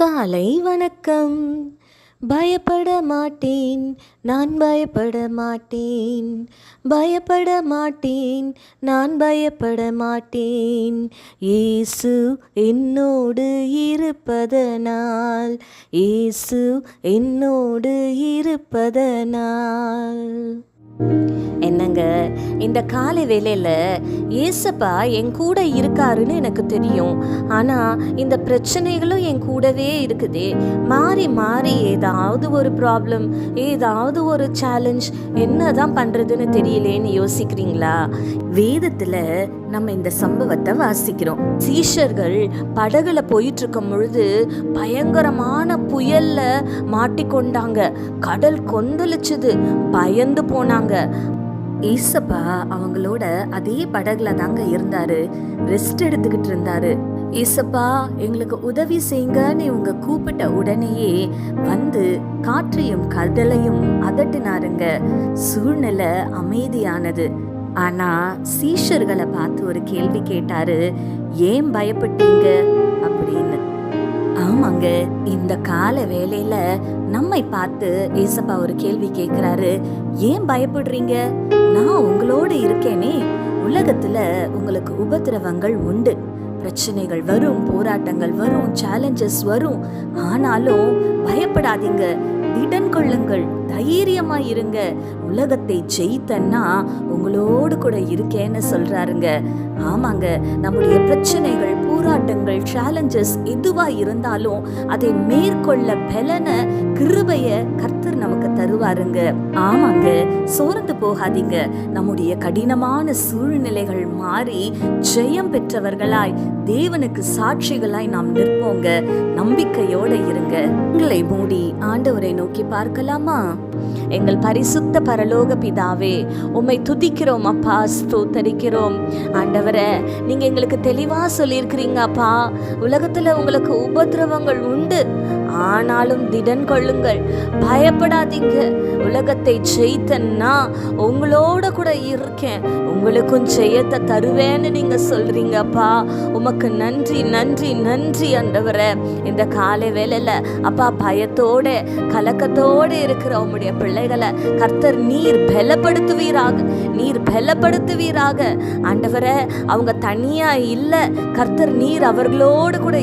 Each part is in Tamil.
காலை வணக்கம். பயப்பட மாட்டேன் நான் பயப்பட மாட்டேன். பயப்பட மாட்டேன் நான் பயப்பட மாட்டேன். இயேசு என்னோடு இருப்பதனால் இயேசு என்னோடு இருப்பதனால். என்னங்க இந்த காலை வேலையில் ஏசப்பா என் கூட இருக்காருன்னு எனக்கு தெரியும். ஆனால் இந்த பிரச்சனைகளும் என் கூடவே இருக்குதே. மாறி மாறி ஏதாவது ஒரு ப்ராப்ளம் ஏதாவது ஒரு சேலஞ்ச் என்ன தான் பண்ணுறதுன்னு தெரியலேன்னு யோசிக்கிறீங்களா? வேதத்தில் நம்ம இந்த சம்பவத்தை வாசிக்கிறோம். சீஷர்கள் படகுல போயிட்டு இருக்கும் பொழுது பயங்கரமான புயல்ல மாட்டிக்கொண்டாங்க. கடல் கொந்தளிச்சது பயந்து போனாங்க. ஈசப்பா அவங்களோட அதே படகுல தாங்க இருந்தாரு. ரெஸ்ட் எடுத்துக்கிட்டு இருந்தாரு. ஈசப்பா எங்களுக்கு உதவி செய்யுங்கன்னு இவங்க கூப்பிட்ட உடனேயே வந்து காற்றையும் கடலையும் அதட்டினாருங்க. சூழ்நிலை அமைதியானது. ஆனா சீஷர்களை பார்த்து ஒரு கேள்வி கேட்டாரு ஏன் பயப்பட்டீங்க? அப்படின்னு. ஆமாங்க இந்த கால வேலையில நம்மை பார்த்து ஏசப்பா ஒரு கேள்வி கேட்குறாரு ஏன் பயப்படுறீங்க? நான் உங்களோட இருக்கேனே. உலகத்துல உங்களுக்கு உபத்திரவங்கள் உண்டு. பிரச்சனைகள் வரும் போராட்டங்கள் வரும் சேலஞ்சஸ் வரும். ஆனாலும் பயப்படாதீங்க. திடன் கொள்ளுங்கள். தைரியமா இருங்க. உலகத்தை ஜெயித்தன்னா உங்களோடு கூட இருக்கேன்னு சொல்றாருங்க. ஆமாங்க நம்முடைய பிரச்சனைகள் போராட்டங்கள் சேலஞ்சஸ் எதுவா இருந்தாலும் அதை மேற்கொள்ள பலனை கிருபைய கர்த்தர் நமக்கு தருவாருங்க. ஆமாங்க சோர்ந்து போகாதீங்க. நம்முடைய கடினமான சூழ்நிலைகள் மாறி ஜெயம் பெற்றவர்களாய் தேவனுக்கு சாட்சிகளாய் நாம் நிற்போங்க. நம்பிக்கையோட இருங்க. உங்களை மூடி ஆண்டவரை நோக்கி பார்க்கலாமா? எங்கள் பரிசுத்த பரலோக பிதாவே உம்மை துதிக்கிறோம் அப்பா ஸ்தோத்தரிக்கிறோம். ஆண்டவரை நீங்க எங்களுக்கு தெளிவா சொல்லியிருக்கிறீங்க அப்பா. உலகத்துல உங்களுக்கு உபத்திரவங்கள் உண்டு. ஆனாலும் திடன் கொள்ளுங்கள். பயப்படாதீங்க. உலகத்தை ஜெயித்தன்னா உங்களோட கூட இருக்கேன். உங்களுக்கும் ஜெயத்தை தருவேன்னு நீங்க சொல்றீங்கப்பா உமக்கு நன்றி நன்றி நன்றி அன்றவரை இந்த காலை வேலையில அப்பா பயத்தோட கலக்கத்தோட இருக்கிற உங்களுடைய பிள்ளைகளை கர்த்தர் நீர் பலப்படுத்துவீராக. நீர் பலப்படுத்துவீராக. ஆண்டவரை அவங்க தனியா இல்லை. கர்த்தர் நீர் அவர்களோடு கூட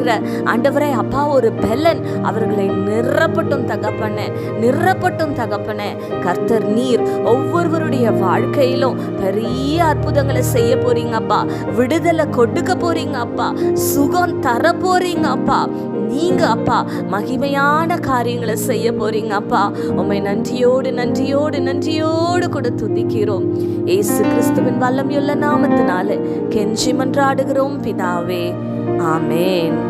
இருக்கிறீர்ங்கிற ஆண்டவரே அப்பா ஒரு பெலன் அவர்களை நிறப்பட்டும் தகப்பன நிறப்பட்டும் தகப்பன. கர்த்தர் நீர் ஒவ்வொருவருடைய வாழ்க்கையிலும் பெரிய அற்புதங்களை செய்ய போறீங்க அப்பா. விடுதலை கொடுக்க போறீங்க அப்பா. சுகம் தர போறீங்க அப்பா. நீங்க அப்பா மகிமையான காரியங்களை செய்ய போறீங்க அப்பா. உம்மை நன்றியோடு நன்றியோடு நன்றியோடு கூட துதிக்கிறோம். ஏசு கிறிஸ்துவின் வல்லமையுள்ள நாமத்தினால கெஞ்சி மன்றாடுகிறோம் பிதாவே. ஆமேன்.